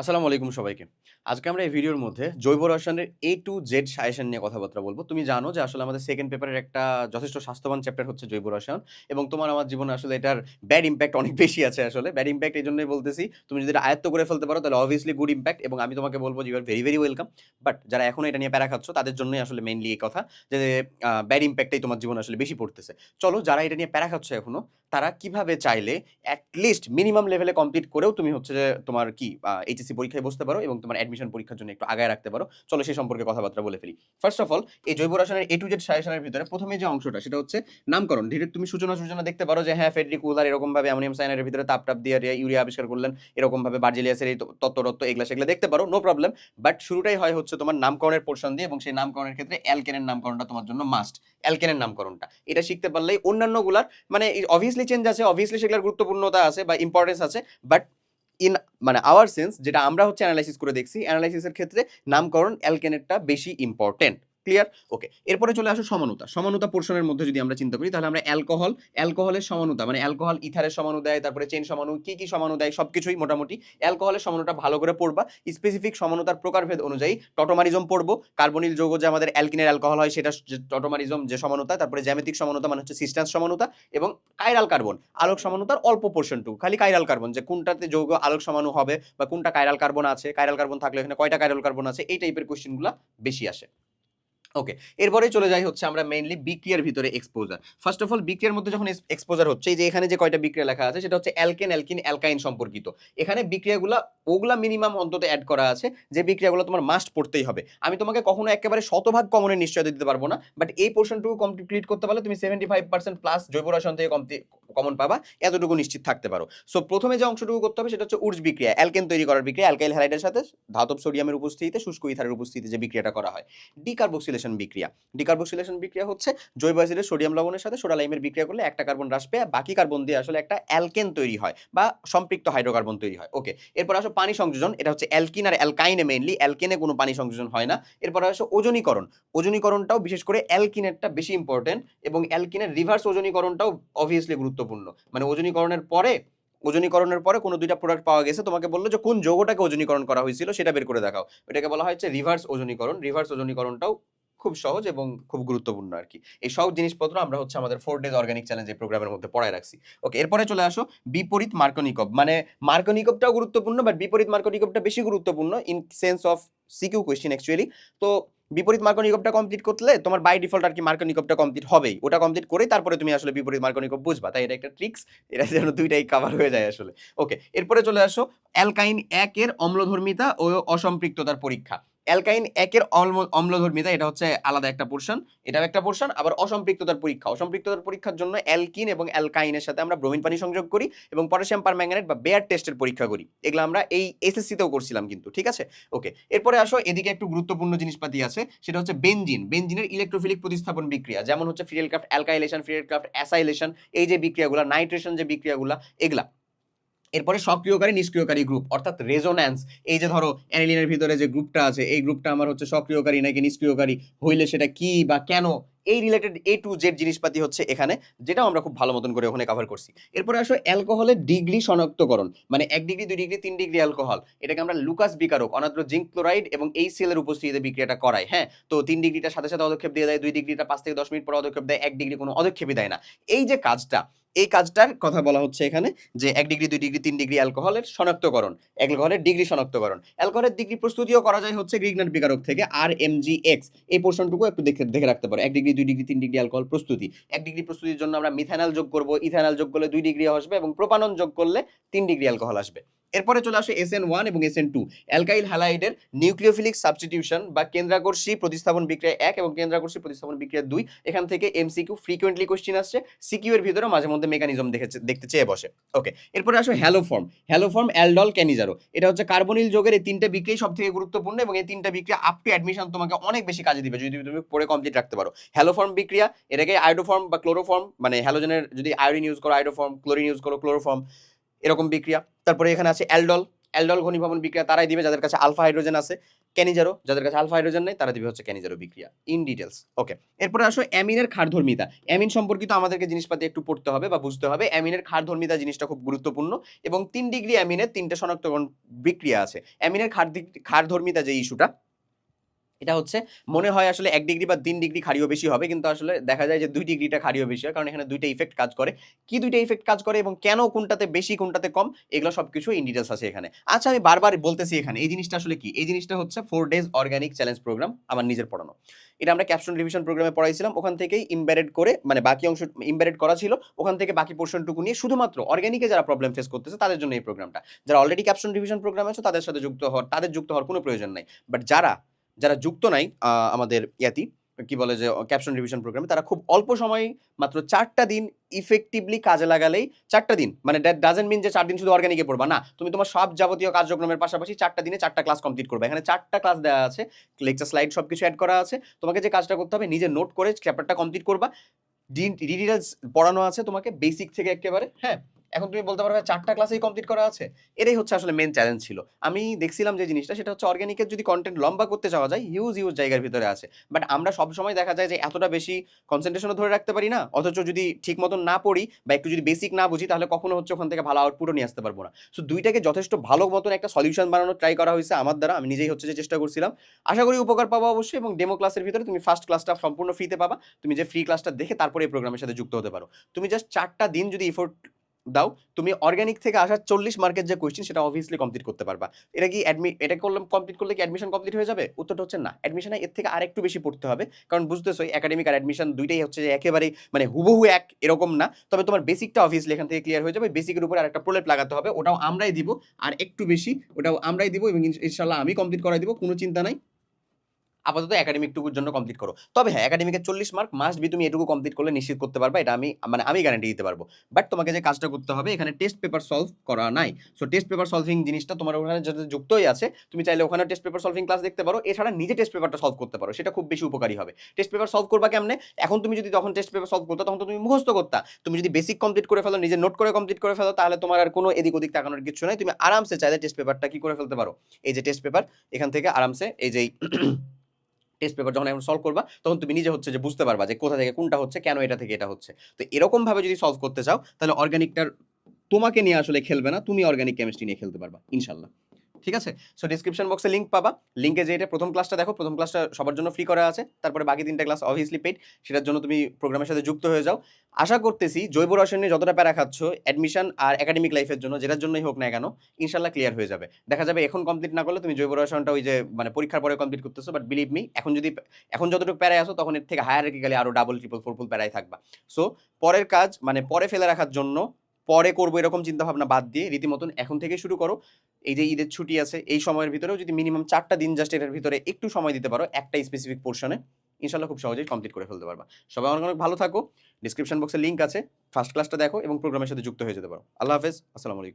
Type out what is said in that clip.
আসসালামু আলাইকুম সবাইকে। আজকে আমরা এই ভিডিওর মধ্যে জৈব রসায়নের A to Z সাজেশন নিয়ে কথাবার্তা বলব তুমি জানো যে আসলে আমাদের সেকেন্ড পেপারের একটা যথেষ্ট স্বাস্থ্যবান চ্যাপ্টার হচ্ছে জৈব রসায়ন এবং তোমার আমার জীবনে আসলে এটার ব্যাড ইম্প্যাক্ট অনেক বেশি আছে আসলে। ব্যাড ইম্প্যাক্ট এই জন্যই বলতেছি, তুমি যদি আয়ত্ত করে ফেলতে পারো তাহলে obviously গুড ইম্প্যাক্ট এবং আমি তোমাকে বলব যে you are very, very welcome. But যারা এখনও এটা নিয়ে প্যারা খাচ্ছ তাদের জন্যই আসলে মেইনলি এই কথা যে ব্যাড ইমপ্যাক্টটাই তোমার জীবনে আসলে বেশি পড়তেছে। চলো যারা এটা নিয়ে প্যারা খাচ্ছ এখনও, তারা কীভাবে চাইলে এট লিস্ট মিনিমাম লেভেলে কমপ্লিট করেও তুমি হচ্ছে যে তোমার কি আ এইচএসসি পরীক্ষায় বসতে পারো এবং তোমার অ্যাডমিশন পরীক্ষার জন্য একটু আগায় রাখতে পারো। চলো সে সম্পর্কে কথাবার্তা বলে ফেলি। ফার্স্ট অফ অল এই জৈব রসায়নের A to Z সাজেশনের ভিতরে ১ম এ যে অংশটা সেটা হচ্ছে নামকরণ। ডিরেক্ট তুমি সূচনা, সূচনা দেখতে পারো যে হ্যাঁ, ফেডরিক উলার এরকমভাবে অ্যামোনিয়াম সায়ানাইডের ভিতরে তাপ-টাপ দিয়ে রে ইউরিয়া আবিষ্কার করলেন। এরকমভাবে বার্জেলিয়াসের এই ত তত্ত্ব-টত্ত্ব এগুলা সেগুলা দেখতে পারো। No problem. বাট শুরুটাই হয় হচ্ছে তোমার নামকরণের পোর্শন দিয়ে এবং সেই নামকরণের ক্ষেত্রে অ্যালকেনের নামকরণটা তোমার জন্য মাস্ট। অ্যালকেনের নামকরণটা। এটা শিখতে পারলেই অন্যান্যগুলার মানে ই অবভিয়াসলি চেঞ্জ আছে, অবভিয়াসলি সেগুলোর গুরুত্বপূর্ণতা আছে বা ইম্পর্টেন্স আছে। বাট ইন মানে আওয়ার সেন্স যেটা আমরা হচ্ছে অ্যানালাইসিস করে দেখছি, অ্যানালাইসিসের ক্ষেত্রে নামকরণ অ্যালকেনেরটা বেশি ইম্পোর্টেন্ট। ক্লিয়ার? ওকে। এরপরে চলে আসো সমানুতা। সমানুতা পোরশনের মধ্যে যদি আমরা চিন্তা করি তাহলে আমরা অ্যালকোহল, অ্যালকোহলের সমানুতা মানে অ্যালকোহল ইথারের সমাণু দেয়, তারপরে চেইন সমানু কি, কি সমাণু দেয় সবকিছুই মোটামুটি অ্যালকোহলের সমাণুটা ভালো করে পড়বা। স্পেসিফিক সমানুতার প্রকারভেদ অনুযায়ী টটোমারিজম পড়ব। কার্বনিল যৌগ যে আমাদের অ্যালকিনের অ্যালকোহল হয় সেটা টটোমারিজম যে সমানুতা, তারপরে জ্যামিতিক সমানুতা মানে হচ্ছে সিস্টেন্স সমানুতা এবং কাইরাল কার্বন, আলোক সমানুতার অল্প পোরশনটুকু। খালি কাইরাল কার্বন যে কোনটাতে যৌগ আলোক সমাণু হবে বা কোনটা কাইরাল কার্বন আছে, কাইরাল কার্বন থাকলে এখানে কয়টা কাইরাল কার্বন আছে এই টাইপের কোয়েশ্চেনগুলা বেশি আসে। ওকে। এরপরে চলে যাই হচ্ছে আমরা মেইনলি বিক্রিয়ার ভিতরে এক্সপোজার। ফার্স্ট অফ অল বিক্রিয়ার মধ্যে যখন এক্সপোজার হচ্ছে যে এখানে যে কয়টা বিক্রিয়া লেখা আছে সেটা হচ্ছে অ্যালকেন, অ্যালকিন, অ্যালকাইন সম্পর্কিত। এখানে বিক্রিয়াগুলা ওগুলা মিনিমাম অন্তত এড করা আছে যে বিক্রিয়াগুলো তোমার মাস্ট পড়তেই হবে। আমি তোমাকে কখনো একেবারে শতভাগ কমনের নিশ্চয়তা দিতে পারব না। বাট এই পোরশনটুকু কমপ্লিট করতে পারলে তুমি 75% প্লাস জৈব রসায়ন থেকে কমন পাবা। এতটুকু নিশ্চিত থাকতে পারো। সো প্রথমে যে অংশটুকু করতে হবে সেটা হচ্ছে উডস বিক্রিয়া। অ্যালকেন তৈরি করার বিক্রিয়া অ্যালকাইল হ্যালাইডের সাথে ধাতব সোডিয়ামের উপস্থিতিতে শুষ্ক ইথারের উপস্থিতিতে যে বিক্রিয়াটা করা হয়। ডিকার্বক্সিলেশন বিক্রিয়া। ডিকার্বক্সিলেশন বিক্রিয়া হচ্ছে জৈব অ্যাসিডের সোডিয়াম লবণের সাথে সোডা লাইমের বিক্রিয়া করলে একটা কার্বন হ্রাস পেয়ে বাকি কার্বন দিয়ে আসলে একটা অ্যালকেন তৈরি হয় বা সম্পৃক্ত হাইড্রোকার্বন তৈরি হয়। ওকে। এরপর আসো পানি সংযোজন। এটা হচ্ছে অ্যালকিন আর অ্যালকাইনে মেইনলি। অ্যালকেনে কোনো পানি সংযোজন হয় না। এরপর আসো ওজনীকরণ। ওজনীকরণটাও বিশেষ করে অ্যালকিনেরটা বেশি ইম্পোর্টেন্ট এবং অ্যালকিনের রিভার্স ওজনীকরণটাও অবভিয়াসলি গুরুত্বপূর্ণ। মানে ওজনীকরণের পরে ওজনীকরণের পরে কোনো দুইটা প্রোডাক্ট পাওয়া গেছে। তোমাকে বলল যে কোন যৌগটাকে ওজনীকরণ করা হয়েছিল সেটা বের করে দেখাও। এটাকে বলা হয়েছে রিভার্স ওজনীকরণ। রিভার্স ওজনীকরণটাও খুব সহজ এবং খুব গুরুত্বপূর্ণ আরকি। এই সব জিনিসপত্র আমরা হচ্ছে আমাদের 4 ডেজ অর্গানিক চ্যালেঞ্জ এই প্রোগ্রামের মধ্যে পড়ায় রাখছি। ওকে। এরপরে চলে আসো বিপরীত মার্কোনিকভ। মানে মার্কোনিকভটাও গুরুত্বপূর্ণ বাট বিপরীত মার্কোনিকভটা বেশি গুরুত্বপূর্ণ in sense of CQ question actually. তো বিপরীত মার্কোনিকভটা কমপ্লিট করলে তোমার বাই ডিফল্ট আরকি মার্কোনিকভটা কমপ্লিট হবেই। ওটা কমপ্লিট করেই তারপরে তুমি আসলে বিপরীত মার্কোনিকভ বুঝবা। তাই এটা একটা ট্রিকস। এটা যেন ২ টাই কভার হয়ে যায় আসলে। ওকে। এরপরে চলে আসো অ্যালকাইন ১ এর অম্লধর্মিতা ও অসম্পৃক্ততার পরীক্ষা। অ্যালকাইন একের অম্ল অম্লধর্মিতা এটা হচ্ছে আলাদা একটা পোর্শন এটাও একটা পোর্শন আবার অসম্পৃক্ততার পরীক্ষা। অসম্পৃক্ততার পরীক্ষার জন্য অ্যালকিন এবং অ্যালকাইনের সাথে আমরা ব্রোমিন পানি সংযোগ করি এবং পটাশিয়াম পারম্যাঙ্গানেট বা বেয়ার টেস্টের পরীক্ষা করি। এগুলা আমরা এই এসএসসি তেও করছিলাম কিন্তু। ঠিক আছে? ওকে। এরপরে আসো এদিকে একটু গুরুত্বপূর্ণ জিনিসপাতি আছে। সেটা হচ্ছে বেঞ্জিন বেঞ্জিনের ইলেকট্রোফিলিক প্রতিস্থাপন বিক্রিয়া। যেমন হচ্ছে ফ্রিডেলক্রাফট অ্যালকাইলেশন, ফ্রিডেলক্রাফট অ্যাসাইলেশন এই যে বিক্রিয়াগুলা নাইট্রেশন যে বিক্রিয়াগুলা এগুলা। এরপরে সক্রিয়কারী নিষ্ক্রিয়কারী গ্রুপ অর্থাৎ রেজোন্যান্স এই যে ধরো অ্যানিলিনের ভিতরে যে গ্রুপটা আছে এই গ্রুপটা আমার হচ্ছে সক্রিয়কারী নাকি নিষ্ক্রিয়কারী হইলে সেটা কি বা কেন এই রিলেটেড এ টু জেড জিনিসপাতি হচ্ছে এখানে যেটাও আমরা খুব ভালো মতন করে ওখানে কভার করছি। এরপরে আসো অ্যালকোহলের ডিগ্রি শনাক্তকরণ। মানে এক ডিগ্রি, দুই ডিগ্রি, তিন ডিগ্রি অ্যালকোহল। এটাকে আমরা লুকাস বিকারক, অনাদ্র জিংক ক্লোরাইড এবং HCl এর উপস্থিতিতে বিক্রিয়াটা করায় হ্যাঁ? তো ৩ ডিগ্রিটা সাথে, সাথে পদক্ষেপ দিয়ে দেয়, ২ ডিগ্রিটা পাঁচ থেকে ১০ মিনিট পরে পদক্ষেপ দেয়, এক ডিগ্রি কোনো পদক্ষেপই দেয় না। এই যে কাজটা, এই কাজটার কথা বলা হচ্ছে এখানে যে এক ডিগ্রি, দুই ডিগ্রি, তিন ডিগ্রি অ্যালকোহলের শনাক্তকরণ। অ্যালকোহলের ডিগ্রি শনাক্তকরণ। অ্যালকোহলের ডিগ্রি প্রস্তুতিও করা যায় হচ্ছে গ্রিগনার বিকারক থেকে আর এম জি এক্স এই পোর্শনটুকু একটু দেখে দেখে রাখতে পারো। এক ডিগ্রি, দুই ডিগ্রি, তিন ডিগ্রি অ্যালকোহল প্রস্তুতি। এক ডিগ্রি প্রস্তুতির জন্য আমরা মিথানল যোগ করব ইথানাল যোগ করলে দুই ডিগ্রি আসবে এবং প্রোপানন যোগ করলে তিন ডিগ্রি অ্যালকোহল আসবে। এরপরে চলে আসে SN1 এবং SN2 অ্যালকাইল হ্যালাইডের নিউক্লিওফিলিক সাবস্টিটিউশন বা কেন্দ্রাকর্ষী প্রতিস্থাপন বিক্রিয়া ১ এবং কেন্দ্রাকর্ষী প্রতিস্থাপন বিক্রিয়া দুই এখান থেকে এমসিকিউ ফ্রিকোয়েন্টলি কোয়েশ্চেন আসছে। সিকিউ এর ভিতরেও মাঝে মধ্যে মেকানিজম দেখেছে দেখতে চেয়ে বসে। ওকে। এরপরে আসো হ্যালোফর্ম। Haloform aldol Cannizzaro. এটা হচ্ছে কার্বনিল যোগের এই ৩ টা বিক্রিয়াই সবথেকে গুরুত্বপূর্ণ এবং এই তিনটা বিক্রিয়া আপ টু অ্যাডমিশন তোমাকে অনেক বেশি কাজে দিবে যদি তুমি পড়ে কমপ্লিট রাখতে পারো। হ্যালোফর্ম বিক্রিয়া এটাকে আয়োডোফর্ম বা ক্লোরোফর্ম মানে হ্যালোজেনের যদি আয়োডিন ইউজ করো আয়োডোফর্ম, ক্লোরিন ইউজ করো ক্লোরোফর্ম এরকম বিক্রিয়া। তারপরে এখানে আছে অ্যালডল। অ্যালডল ঘনীভবন বিক্রিয়া তারাই দিবে, যাদের কাছে আলফা হাইড্রোজেন আছে। ক্যানিজারো যাদের কাছে আলফা হাইড্রোজেন নেই, তারা দিবে হচ্ছে ক্যানিজারো বিক্রিয়া ইন ডিটেলস ওকে এরপরে আসো অ্যামিনের ক্ষারধর্মিতা অ্যামিন সম্পর্কিত আমাদেরকে জিনিসপাতি একটু পড়তে হবে বা বুঝতে হবে। অ্যামিনের ক্ষারধর্মিতা জিনিসটা খুব গুরুত্বপূর্ণ এবং তিন ডিগ্রি অ্যামিনের তিনটে শনাক্তকরণ বিক্রিয়া আছে। অ্যামিনের ক্ষার ক্ষারধর্মিতা যে ইস্যুটা এটা হচ্ছে, মনে হয় আসলে এক ডিগ্রি বা তিন ডিগ্রি ক্ষারীয় বেশি হবে, কিন্তু আসলে দেখা যায় যে দুই ডিগ্রিটা ক্ষারীয় বেশি হয়, কারণ এখানে দুইটা ইফেক্ট কাজ করে। কি দুইটা ইফেক্ট কাজ করে এবং কেন কোনটাতে বেশি, কোনটাতে কম, এগুলো সব কিছু ইন ডিটেলস আছে এখানে। আচ্ছা আমি বারবার বলতেছি এখানে, এই জিনিসটা আসলে কি? এই জিনিসটা হচ্ছে four days organic challenge program আমার নিজের পড়ানো। এটা আমরা ক্যাপশন রিভিশন প্রোগ্রামে পড়াইছিলাম, ওখান থেকেই ইম্বেডেড করে মানে বাকি অংশ ইম্বেডেড করা ছিল, ওখান থেকে বাকি পোর্শনটুকু নিয়ে শুধুমাত্র অর্গানিকে যারা প্রবলেম ফেস করতেছে, তাদের জন্য এই প্রোগ্রামটা যারা অলরেডি ক্যাপশন রিভিশন প্রোগ্রাম আছে, তাদের সাথে যুক্ত হওয়ার, তাদের যুক্ত হওয়ার কোনো প্রয়োজন নাই। বাট যারা যারা যুক্ত নাই আমাদের ইয়াতি, কি বলে যে ক্যাপশন রিভিশন প্রোগ্রামে তারা খুব অল্প সময়ে মাত্র চারটা দিন ইফেক্টিভলি কাজে লাগালেই, চারটা দিন মানে দ্যাট ডাজেন্ট মিন যে চার দিন শুধু অর্গানিকে পড়বা, না, তুমি তোমার সব যাবতীয় কার্যক্রমের পাশাপাশি চারটা দিনে চারটা ক্লাস কমপ্লিট করবে, এখানে চারটা ক্লাস দেওয়া আছে লেকচার স্লাইড সব কিছু অ্যাড করা আছে, তোমাকে যে কাজটা করতে হবে, নিজে নোট করে চ্যাপ্টারটা কমপ্লিট করবা ডিটেলস পড়ানো আছে তোমাকে বেসিক থেকে একেবারে হ্যাঁ? এখন তুমি বলতে পারবে চারটা ক্লাসেই কমপ্লিট করা আছে? এটাই হচ্ছে আসলে মেন চ্যালেঞ্জ ছিল। আমি দেখছিলাম যে জিনিসটা, সেটা হচ্ছে অর্গানিকের যদি কন্টেন্ট লম্বা করতে চাওয়া যায় হিউজ হিউজ জায়গার ভিতরে আছে। বাট আমরা সব সময় দেখা যায় যে এতটা বেশি কনসেন্ট্রেশনও ধরে রাখতে পারি না, অথচ যদি ঠিক মতন না পড়ি বা একটু যদি বেসিক না বুঝি, তাহলে কখনো হচ্ছে ওখান থেকে ভালো আউটপুটও নিয়ে আসতে পারব না। সো দুইটাকে যথেষ্ট ভালো মতন একটা সলিউশন বানানোর ট্রাই করা হয়েছে আমার দ্বারা। আমি নিজেই হচ্ছে যে চেষ্টা করছিলাম। আশা করি উপকার পাবো অবশ্যই এবং ডেমো ক্লাসের ভিতরে তুমি ফার্স্ট ক্লাসটা সম্পূর্ণ ফ্রিতে পাবা। তুমি যে ফ্রি ক্লাসটা দেখে তারপরে এই প্রোগ্রামের সাথে যুক্ত হতে পারো। তুমি জাস্ট চারটা দিন যদি এফোর্ট দাও। তুমি অর্গানিক থেকে আসা চল্লিশ মার্কের যে কোয়েশ্চেন সেটা অবভিয়াসলি কমপ্লিট করতে পারবা। এটা কি এটা করলে কমপ্লিট করলে কি অ্যাডমিশন কমপ্লিট হয়ে যাবে? উত্তরটা হচ্ছে না। অ্যাডমিশনে এর থেকে আরেকটু বেশি পড়তে হবে। কারণ বুঝতেছোই একাডেমিক আর অ্যাডমিশন দুইটাই হচ্ছে যে একেবারেই মানে হুবহু এক, এরকম না। তবে তোমার বেসিকটা অবভিয়াসলি এখান থেকে ক্লিয়ার হয়ে যাবে। বেসিকের উপর আরেকটা প্রলেপ লাগাতে হবে। ওটাও আমরাই দিব। আর একটু বেশি, ওটাও আমরাই দিব এবং ইনশাল্লাহ আমি কমপ্লিট করাই দিব। কোনো চিন্তা নাই। আপাতত একাডেমিকটুকুর জন্য কমপ্লিট করো। তবে হ্যাঁ একাডেমিকের চল্লিশ মার্ক মাস্ট বি তুমি এটুকু কমপ্লিট করলে নিশ্চিত করতে পারবে, এটা আমি মানে আমি গ্যারান্টি দিতে পারব। বাট তোমাকে যে কাজটা করতে হবে, এখানে টেস্ট পেপার সলভ করা নাই। সো টেস্ট পেপার সলভিং জিনিসটা তোমার ওখানে যাতে যুক্তই আছে, তুমি চাইলে ওখানে টেস্ট পেপার সলভিং ক্লাস দেখতে পারো। এছাড়া নিজে টেস্ট পেপারটা সলভ করতে পারো, সেটা খুব বেশি উপকারী হবে। টেস্ট পেপার সলভ করবা কেমনে? এখন তুমি যদি তখন টেস্ট পেপার সলভ করতো, তখন তো তুমি মুখস্থ করতা। তুমি যদি বেসিক কমপ্লিট করে ফেলো, নিজে নোট করে কমপ্লিট করে ফেলো, তাহলে তোমার আর কোনো এদিক ওদিক তাকানোর কিছু নাই। তুমি আরামসে চাইলে টেস্ট পেপারটা কি করে ফেলতে পারো? এই যে টেস্ট পেপার এখান থেকে আরামসে এই যে টেস্ট পেপার যখন এখন সলভ করবা, তখন তুমি নিজে হচ্ছে যে বুঝতে পারবা যে কোথা থেকে কোনটা হচ্ছে, কেন এটা থেকে এটা হচ্ছে। তো এরকমভাবে যদি সলভ করতে চাও, তাহলে অর্গানিকটার তোমাকে নিয়ে আসলে খেলবে না, তুমি অর্গানিক কেমিস্ট্রি নিয়ে খেলতে পারবা, ইনশাল্লাহ। ঠিক আছে? সো ডিসক্রিপশন বক্সে লিঙ্ক পাবা। লিঙ্কে যে এটা প্রথম ক্লাসটা দেখো। প্রথম ক্লাসটা সবার জন্য ফ্রি করা আছে। তারপরে বাকি তিনটা ক্লাস অবভিয়াসলি পেড সেটার জন্য তুমি প্রোগ্রামের সাথে যুক্ত হয়ে যাও। আশা করতেছি জৈব রসায়ন নিয়ে যতটা প্যারা খাচ্ছ অ্যাডমিশন আর একাডেমিক লাইফের জন্য, যেটার জন্যই হোক না কেন, ইনশাল্লাহ ক্লিয়ার হয়ে যাবে। দেখা যাবে এখন কমপ্লিট না করলে তুমি জৈব রসায়নটা ওই যে মানে পরীক্ষার পরে কমপ্লিট করতেছো। বাট বিলিভ মি এখন যদি, এখন যতটুকু প্যারায় আসো তখন এর থেকে হায়ার গেলে আরও ডাবল ট্রিপল ফোরফুল প্যারায় থাকবা। সো পরের কাজ মানে পরে ফেলে রাখার জন্য, পরে করব এরকম চিন্তাভাবনা বাদ দিয়ে, রীতিমতন এখন থেকে শুরু করো। এই যে ঈদের ছুটি আছে, এই সময়ের ভিতরেও যদি মিনিমাম চারটা দিন জাস্ট এটার ভিতরে একটু সময় দিতে পারো, একটা স্পেসিফিক পোর্শনে ইনশাল্লাহ খুব সহজেই কমপ্লিট করে ফেলতে পারবা। সবাই অনেক অনেক ভালো থাকো ডিসক্রিপশন বক্সে লিঙ্ক আছে ফার্স্ট ক্লাসটা দেখো এবং প্রোগ্রামের সাথে যুক্ত হয়ে যেতে পারো। আল্লাহ হাফেজ, আসসালামু আলাইকুম।